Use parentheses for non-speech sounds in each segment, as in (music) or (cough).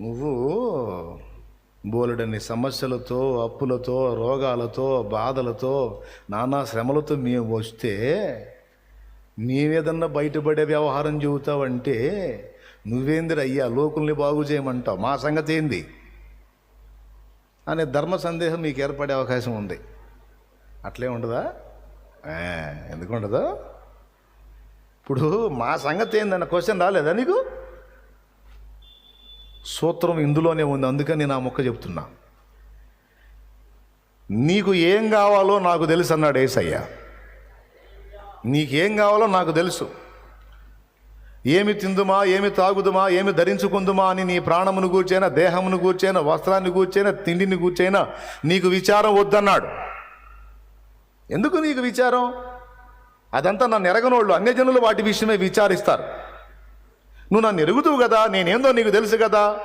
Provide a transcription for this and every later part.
నువ్వు బోలెడన్ని సమస్యలతో అప్పులతో రోగాలతో బాధలతో నానా శ్రమలతో మేము వస్తే నీవేదన్నా బయటపడే వ్యవహారం చెబుతావంటే నువ్వేందిరా అయ్యా లోకుల్ని బాగు చేయమంటావు? మా సంగతి ఏంది? అనే ధర్మ సందేహం మీకు ఏర్పడే అవకాశం ఉంది. అట్లే ఉండదా? ఎందుకు ఉండదు? ఇప్పుడు మా సంగతి ఏందన్న క్వశ్చన్ రాలేదా నీకు? సూత్రం ఇందులోనే ఉంది అందుకని నేను ఆ మొక్క చెప్తున్నా. నీకు ఏం కావాలో నాకు తెలుసు అన్నాడు ఏసయ్య. నీకేం కావాలో నాకు తెలుసు. ఏమి తిందుమా ఏమి తాగుదుమా ఏమి ధరించుకుందుమా అని నీ ప్రాణమును కూర్చైనా దేహమును కూర్చైనా వస్త్రాన్ని కూర్చైనా తిండిని కూర్చైనా నీకు విచారం వద్దన్నాడు. ఎందుకు నీకు విచారం? అదంతా నన్ను ఎరగనోళ్ళు అన్యజనులు వాటి విషయమే విచారిస్తారు. నువ్వు నన్ను ఎరుగుతువు కదా నేనేందో నీకు తెలుసు కదా.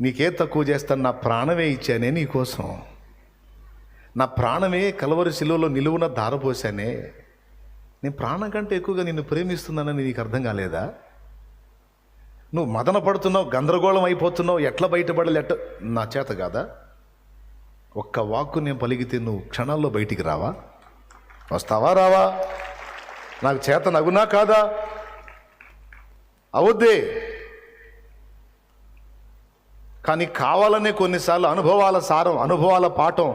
నీకే తక్కువ చేస్తాను నా ప్రాణమే ఇచ్చానే నీకోసం. నా ప్రాణమే కలవరి శిలువలో నిలువున దారపోసానే నేను ప్రాణం కంటే ఎక్కువగా నిన్ను ప్రేమిస్తున్నానని నీకు అర్థం కాలేదా? నువ్వు మదన పడుతున్నావు గందరగోళం అయిపోతున్నావు ఎట్లా బయటపడాలి ఎట్ట నా చేత కాదా? ఒక్క వాక్కు నేను పలిగితే నువ్వు క్షణాల్లో బయటికి రావా? వస్తావా రావా? నాకు చేత నగునా కాదా? అవద్దే. కానీ కావాలనే కొన్నిసార్లు అనుభవాల సారం అనుభవాల పాఠం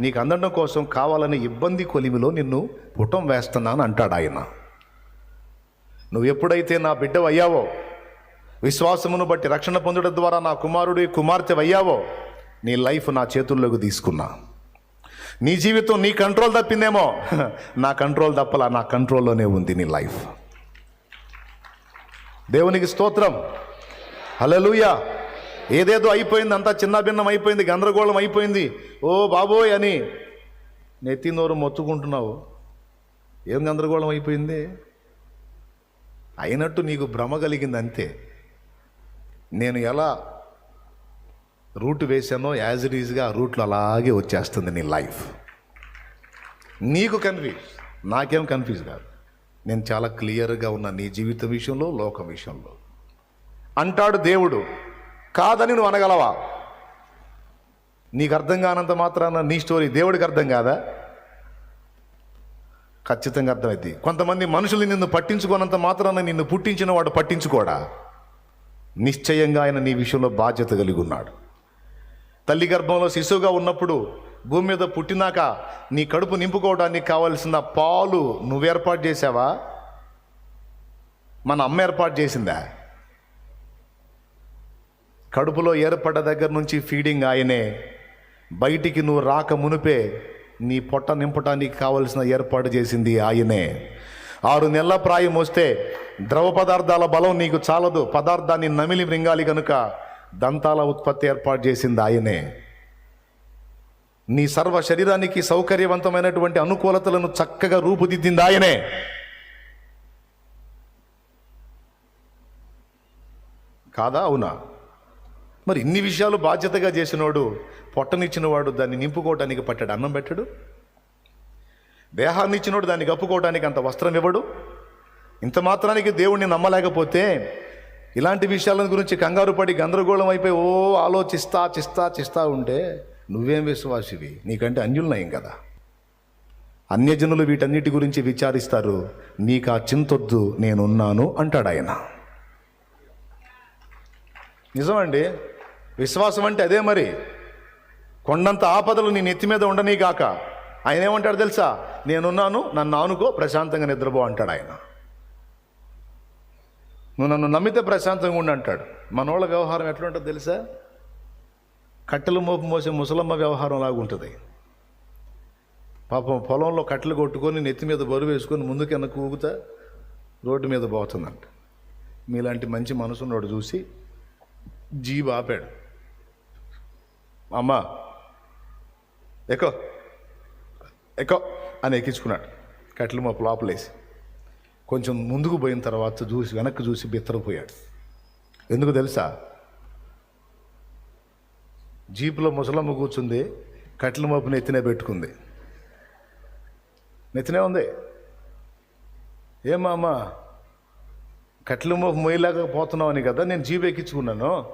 నీకు అందడం కోసం కావాలనే ఇబ్బంది కొలిమిలో నిన్ను పుటం వేస్తున్నాను అంటాడు ఆయన. నువ్వు ఎప్పుడైతే నా బిడ్డ అయ్యావో విశ్వాసమును బట్టి రక్షణ పొందడం ద్వారా నా కుమారుడి కుమార్తె అయ్యావో నీ లైఫ్ నా చేతుల్లోకి తీసుకున్నా. నీ జీవితం నీ కంట్రోల్ తప్పిందేమో. (laughs) నా కంట్రోల్ తప్పలా నా కంట్రోల్లోనే ఉంది నీ లైఫ్. దేవునికి స్తోత్రం. హల్లెలూయా. ఏదేదో అయిపోయింది అంతా చిన్న భిన్నం అయిపోయింది గందరగోళం అయిపోయింది. ఓ బాబోయ్ అని నెత్తి నోరు మొత్తుకుంటున్నావు. ఏం గందరగోళం అయిపోయింది? అయినట్టు నీకు భ్రమ కలిగింది అంతే. నేను ఎలా రూట్ వేశానో యాజ్ ఇట్ ఈజ్గా ఆ రూట్లో అలాగే వచ్చేస్తుంది నీ లైఫ్. నీకు కన్ఫ్యూజ్ నాకేం కన్ఫ్యూజ్ కాదు. నేను చాలా క్లియర్గా ఉన్న నీ జీవిత విషయంలో లోక విషయంలో. అంటాడు దేవుడు కాదని నువ్వు అనగలవా? నీకు అర్థం కానంత మాత్రాన నీ స్టోరీ దేవుడికి అర్థం కాదా? ఖచ్చితంగా అర్థమైంది కొంతమంది మనుషులు నిన్ను పట్టించుకోనంత మాత్రాన నిన్ను పుట్టించిన వాడు పట్టించుకోడా? నిశ్చయంగా ఆయన నీ విషయంలో బాధ్యత కలిగి ఉన్నాడు. తల్లి గర్భంలో శిశువుగా ఉన్నప్పుడు భూమి మీద పుట్టినాక నీ కడుపు నింపుకోవడానికి కావలసిన పాలు నువ్వు ఏర్పాటు చేసావా మన అమ్మ ఏర్పాటు చేసిందా? కడుపులో ఏర్పడ్డ దగ్గర నుంచి ఫీడింగ్ ఆయనే. బయటికి నువ్వు రాక మునిపే నీ పొట్ట నింపటానికి కావలసిన ఏర్పాటు చేసింది ఆయనే. ఆరు నెలల ప్రాయం వస్తే ద్రవ పదార్థాల బలం నీకు చాలదు. పదార్థాన్ని నమిలి మృంగాలి కనుక దంతాల ఉత్పత్తి ఏర్పాటు చేసింది ఆయనే. నీ సర్వ శరీరానికి సౌకర్యవంతమైనటువంటి అనుకూలతలను చక్కగా రూపుదిద్దింది ఆయనే. కాదా? అవునా? మరి ఇన్ని విషయాలు బాధ్యతగా చేసినోడు పొట్టనిచ్చినవాడు దాన్ని నింపుకోవడానికి పట్టాడు అన్నం పెట్టాడు? దేహాన్ని ఇచ్చినోడు దాన్ని కప్పుకోవడానికి అంత వస్త్రం ఇవ్వడు? ఇంత మాత్రానికి దేవుణ్ణి నమ్మలేకపోతే ఇలాంటి విషయాల గురించి కంగారు పడి గందరగోళం అయిపోయి ఓ ఆలోచిస్తా చిస్తా చిస్తా ఉంటే నువ్వేం విశ్వాసివి? నీకంటే అన్యులనయం కదా. అన్యజనులు వీటన్నిటి గురించి విచారిస్తారు. నీకు ఆ చింతొద్దు నేనున్నాను అంటాడు ఆయన. నిజమండి. విశ్వాసం అంటే అదే మరి. కొండంత ఆపదలు నీ నెత్తి మీద ఉండనీ కాక ఆయన ఏమంటాడు తెలుసా? నేనున్నాను నన్ను ఆనుకో ప్రశాంతంగా నిద్రపో అంటాడు ఆయన. నువ్వు నన్ను నమ్మితే ప్రశాంతంగా ఉండి అంటాడు. మనోళ్ళ వ్యవహారం ఎట్లుంటుందో తెలుసా? కట్టెలు మోపు మోసే ముసలమ్మ వ్యవహారం లాగా ఉంటుంది పాపం పొలంలో కట్టెలు కొట్టుకొని నెత్తి మీద బరువు వేసుకొని ముందుకు కూగుతా రోడ్డు మీద పోతుందంట. మీలాంటి మంచి మనసున్నోడు చూసి జీబు ఆపాడు. అమ్మా ఎక్కో ఎక్కో అని ఎక్కించుకున్నాడు. కట్టెలు మోపు లోపలేసి కొంచెం ముందుకు పోయిన తర్వాత చూసి వెనక్కి చూసి బిత్తరపోయాడు. ఎందుకు తెలుసా? జీపులో ముసలమ్మ కూర్చుంది కట్ల మోపు నెత్తినే పెట్టుకుంది. నెత్తినే ఉంది. ఏమా అమ్మ కట్ల మోపు మొయ్యలేకపోతున్నావు అని కదా నేను జీప్ ఎక్కించుకున్నాను.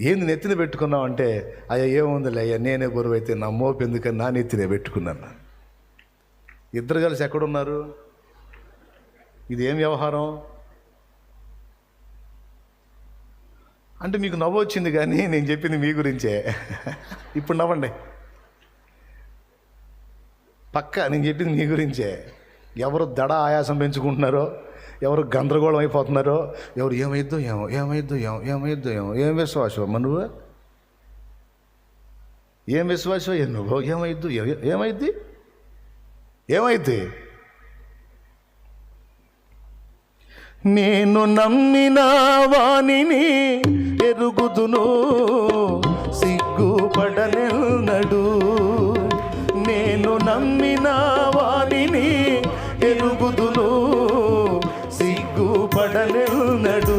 ఏంది నెత్తిన పెట్టుకున్నావు అంటే అయ్యా ఏముందిలే అయ్యా నేనే బరువు అయితే నా మోపు ఎందుకని నా నెత్తినే పెట్టుకున్నాను. ఇద్దరు కలిసి ఎక్కడున్నారు? ఇది ఏం వ్యవహారం? అంటే మీకు నవ్వు వచ్చింది కానీ నేను చెప్పింది మీ గురించే. ఇప్పుడు నవ్వండి. పక్క నేను చెప్పింది మీ గురించే. ఎవరు దడ ఆయాసం పెంచుకుంటున్నారో ఎవరు గందరగోళం అయిపోతున్నారో ఎవరు ఏమైద్దో ఏమో ఏమైద్దో ఏమో ఏమైద్దో ఏమో ఏం విశ్వాసం నువ్వు? ఏం విశ్వాసం ఏ నువ్వు? ఏమైద్దు ఏమైద్ది? ఏమైద్ది? నేను నమ్మిన వాణిని ఎరుగుదును సిగ్గుపడనెన్నడు నేను నమ్మిన వాణిని ఎరుగుదును సిగ్గుపడనెన్నడు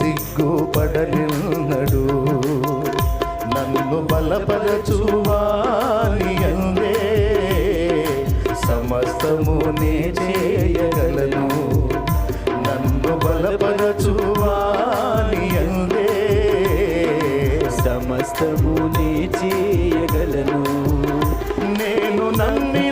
సిగ్గుపడనెన్నడు నన్ను బలపరచువాని అందే సమస్తము నే చేయగలను. నన్ను బలపరచువా సమస్తము నే చేయగలను. నేను నమ్మిన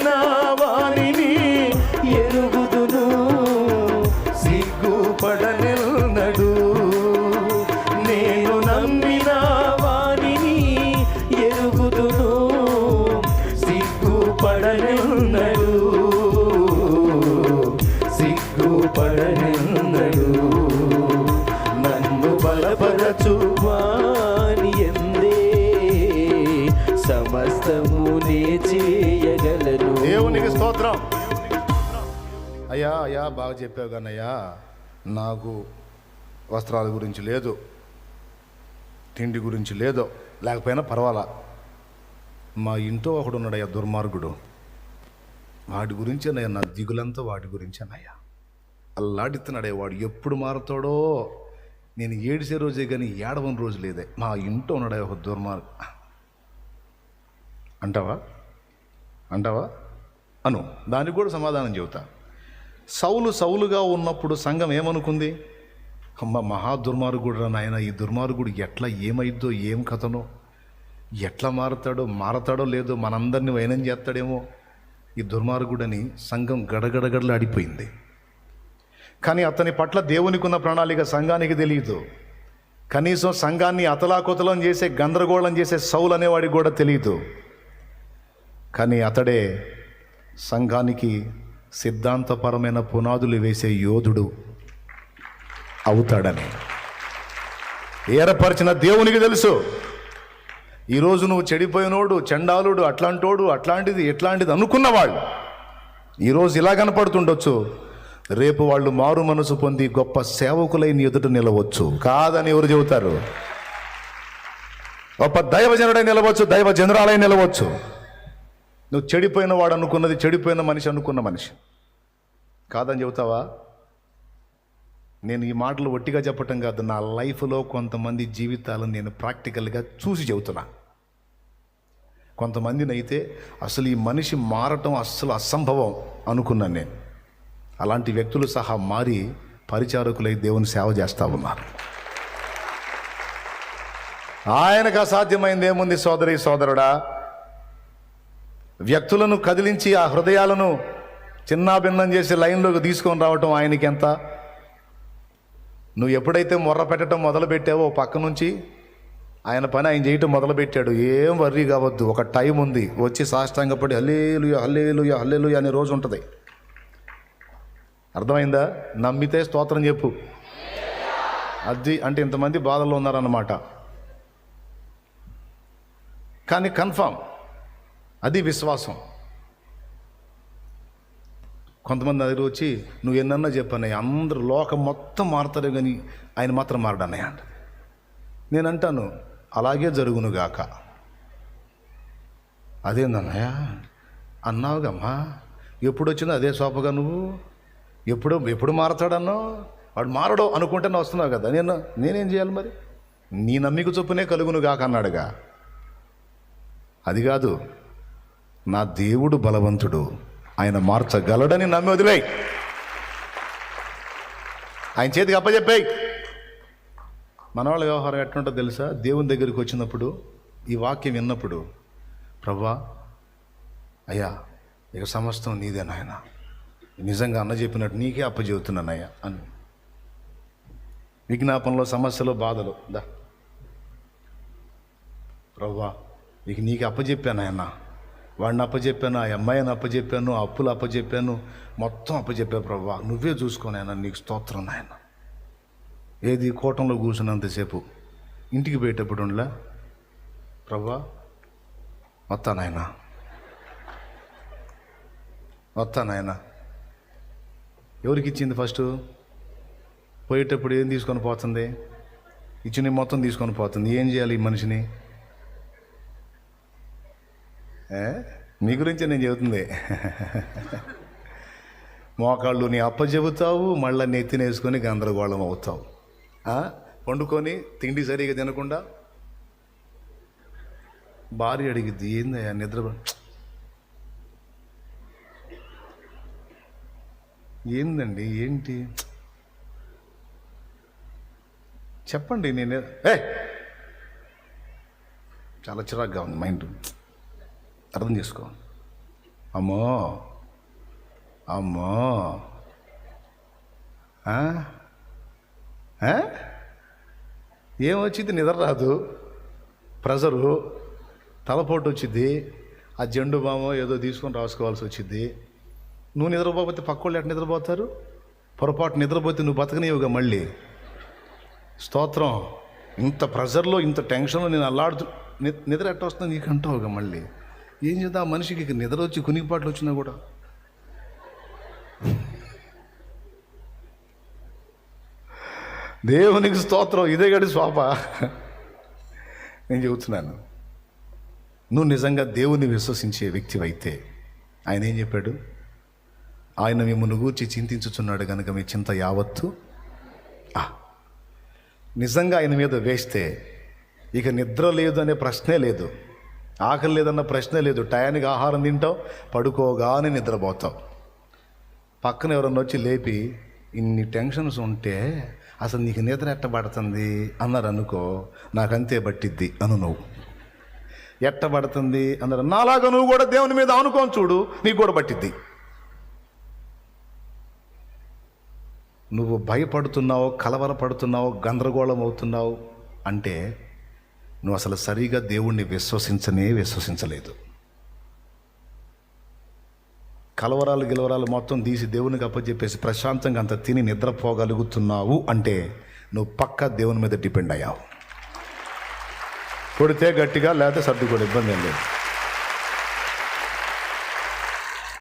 అయ్యా బాగా చెప్పావు కన్నయ్యా. నాకు వస్త్రాల గురించి లేదు తిండి గురించి లేదు లేకపోయినా పర్వాలా. మా ఇంట్లో ఒకడు ఉన్నాడయ్యా దుర్మార్గుడు. వాడి గురించేనయ్యా నా దిగులంతా వాడి గురించేనయ్యా అల్లాడిస్తున్నాడయ్యా వాడు ఎప్పుడు మారుతాడో. నేను ఏడిసే రోజే కానీ ఏడవని రోజు లేదే. మా ఇంట్లో ఉన్నాడయ్యా ఒక దుర్మార్గు అంటావా? అంటావా? అను దానికి కూడా సమాధానం చెబుతా. సౌలు సౌలుగా ఉన్నప్పుడు సంఘం ఏమనుకుంది? అమ్మ మహా దుర్మార్గుడు నాయన ఈ దుర్మార్గుడు ఎట్లా ఏమైద్దో ఏం కథనో? ఎట్లా మారతాడో మారతాడో లేదో మనందరినీ వైనం చేస్తాడేమో? ఈ దుర్మార్గుడని సంఘం గడగడగడలాడిపోయింది. కానీ అతని పట్ల దేవునికి ఉన్న ప్రణాళిక సంఘానికి తెలియదు కనీసం సంఘాన్ని అతలాకుతలం చేసే గందరగోళం చేసే సౌలు అనేవాడికి కూడా తెలియదు కానీ అతడే సంఘానికి సిద్ధాంతపరమైన పునాదులు వేసే యోధుడు అవుతాడని. ఏర్పరిచిన దేవునికి తెలుసు. ఈరోజు నువ్వు చెడిపోయినోడు చండాలుడు అట్లాంటోడు అట్లాంటిది ఎట్లాంటిది అనుకున్నవాళ్ళు. ఈరోజు ఇలా కనపడుతుండొచ్చు. రేపు వాళ్ళు మారు మనసు పొంది గొప్ప సేవకులైన ఎదుట నిలవచ్చు. కాదని ఎవరు చెబుతారు? గొప్ప దైవజనుడై నిలవచ్చు దైవ జనరాలై నిలవచ్చు. నువ్వు చెడిపోయిన వాడు అనుకున్నది చెడిపోయిన మనిషి అనుకున్న మనిషి. కాదని చెబుతావా? నేను ఈ మాటలు ఒట్టిగా చెప్పటం కాదు నా లైఫ్లో కొంతమంది జీవితాలను నేను ప్రాక్టికల్గా చూసి చెబుతున్నా. కొంతమందిని అయితే అసలు ఈ మనిషి మారటం అస్సలు అసంభవం అనుకున్నాను నేను. అలాంటి వ్యక్తులు సహా మారి పరిచారకులై దేవుని సేవ చేస్తూ ఉన్నారు. ఆయనకు అసాధ్యమైంది ఏముంది సోదరి సోదరుడా? వ్యక్తులను కదిలించి ఆ హృదయాలను చిన్నాభిన్నం చేసి లైన్లోకి తీసుకొని రావటం ఆయనకి ఎంత? నువ్వు ఎప్పుడైతే మొర్ర పెట్టడం మొదలు పెట్టావో పక్క నుంచి ఆయన పని ఆయన చేయటం మొదలుపెట్టాడు. ఏం వర్రీ కావద్దు ఒక టైం ఉంది. వచ్చి సాష్టాంగపడి హల్లేలుయ హల్లేలుయ హల్లేలుయ అనే రోజు ఉంటుంది. అర్థమైందా? నమ్మితే స్తోత్రం చెప్పు. అది అంటే ఇంతమంది బాధల్లో ఉన్నారన్నమాట. కానీ కన్ఫామ్. అది విశ్వాసం. కొంతమంది దగ్గర వచ్చి నువ్వు ఎన్నన్నా చెప్పన్నయ్య అందరూ లోకం మొత్తం మారుతారు కానీ ఆయన మాత్రం మారడన్నయ్య అంట. నేను అంటాను అలాగే జరుగునుగాక అదేందన్నయ్య? అన్నావుగమ్మా. ఎప్పుడు వచ్చినా అదే సోపగా నువ్వు? ఎప్పుడు ఎప్పుడు మారతాడన్నో వాడు మారడో అనుకుంటేనే వస్తున్నావు కదా. నేను నేనేం చేయాలి మరి? నీ నమ్మిక చొప్పునే కలుగునుగాక అన్నాడుగా. అది కాదు నా దేవుడు బలవంతుడు. ఆయన మార్చగలడని నమ్మి వదిలేయి. ఆయన చేతికి అప్పచెప్పాయి మన వాళ్ళ వ్యవహారం ఎట్లుంటుందో తెలుసా? దేవుని దగ్గరికి వచ్చినప్పుడు ఈ వాక్యం విన్నప్పుడు ప్రభా అయ్యా ఇక సమస్తం నీదే నాయన. నిజంగా అన్న చెప్పినట్టు నీకే అప్పచెబుతున్నానయ్యా అని. విజ్ఞాపనలో సమస్యలు బాధలు. దా ప్రవ్వా ఇక నీకు అప్పచెప్పాను వాడిని అప్పచెప్పాను ఆ అమ్మాయిని అప్పచెప్పాను ఆ అప్పులు అప్పచెప్పాను మొత్తం అప్పచెప్పా ప్రభా. నువ్వే చూసుకోనైనా నీకు స్తోత్రం నాయన. ఏది కోటంలో కూర్చున్నంతసేపు ఇంటికి పోయేటప్పుడు ఉండలా? ప్రభా వస్తానాయనా వస్తానాయనా ఎవరికి ఇచ్చింది ఫస్ట్ పోయేటప్పుడు ఏం తీసుకొని పోతుంది? ఇచ్చిన మొత్తం తీసుకొని పోతుంది. ఏం చేయాలి ఈ మనిషిని? నీ మీ గురించే నేను చెబుతుంది. మోకాళ్ళు నీ అప్ప చెబుతావు మళ్ళీ నెత్తినేసుకొని గందరగోళం అవుతావు. వండుకొని తిండి సరిగా తినకుండా? భార్య అడిగిద్ది ఏందయ్యా నిద్ర ఏందండి ఏంటి? చెప్పండి నేను ఏ చాలా చిరాగ్గా ఉంది మైండ్. అర్థం చేసుకో. అమ్మో. అమ్మో. ఆ? ఏమొచ్చింది నిద్ర రాదు. ప్రెజరు తలపోటు వచ్చింది. ఆ జెండు బామో ఏదో తీసుకొని రాసుకోవాల్సి వచ్చింది. నువ్వు నిద్రపోతే పక్కోళ్ళు ఎట్లా నిద్రపోతారు? పొరపాటు నిద్రపోతే నువ్వు బతకనివ్వగా మళ్ళీ. స్తోత్రం. ఇంత ప్రెజర్లో ఇంత టెన్షన్లో నేను అల్లాడుతూ నిద్ర ఎట్ట వస్తుంది నీకంటావుగా మళ్ళీ. ఏం చేద్దా? ఆ మనిషికి ఇక నిద్ర వచ్చి కునికిపాట్లు వచ్చినా కూడా. దేవునికి స్తోత్రం. ఇదే గడి స్వాప. నేను చెబుతున్నాను. నువ్వు నిజంగా దేవుని విశ్వసించే వ్యక్తివైతే ఆయన ఏం చెప్పాడు? ఆయన మిమ్మల్ని గూర్చి చింతించుచున్నాడు కనుక మీ చింత యావత్తు ఆ, నిజంగా ఆయన మీద వేస్తే ఇక నిద్ర లేదు అనే ప్రశ్నే లేదు. ఆకలి లేదన్న ప్రశ్న లేదు. టయానికి ఆహారం తింటావు పడుకోగానే నిద్రపోతావు. పక్కన ఎవరన్నా వచ్చి లేపి ఇన్ని టెన్షన్స్ ఉంటే అసలు నీకు నిద్ర ఎట్ట పడుతుంది? అన్నారు అనుకో నాకంతే పట్టిద్ది అను నువ్వు. ఎట్ట పడుతుంది? అన్నారు నాలాగా నువ్వు కూడా దేవుని మీద అనుకోని చూడు నీకు కూడా పట్టిద్ది. నువ్వు భయపడుతున్నావు కలవరపడుతున్నావు గందరగోళం అవుతున్నావు అంటే నువ్వు అసలు సరిగా దేవుణ్ణి విశ్వసించనే విశ్వసించలేదు. కలవరాలు గిలవరాలు మొత్తం తీసి దేవునికి అప్పచెప్పేసి ప్రశాంతంగా అంత తిని నిద్రపోగలుగుతున్నావు అంటే నువ్వు పక్క దేవుని మీద డిపెండ్ అయ్యావు. కొడితే గట్టిగా లేకపోతే సర్దుకోడు ఇబ్బంది ఏం లేదు.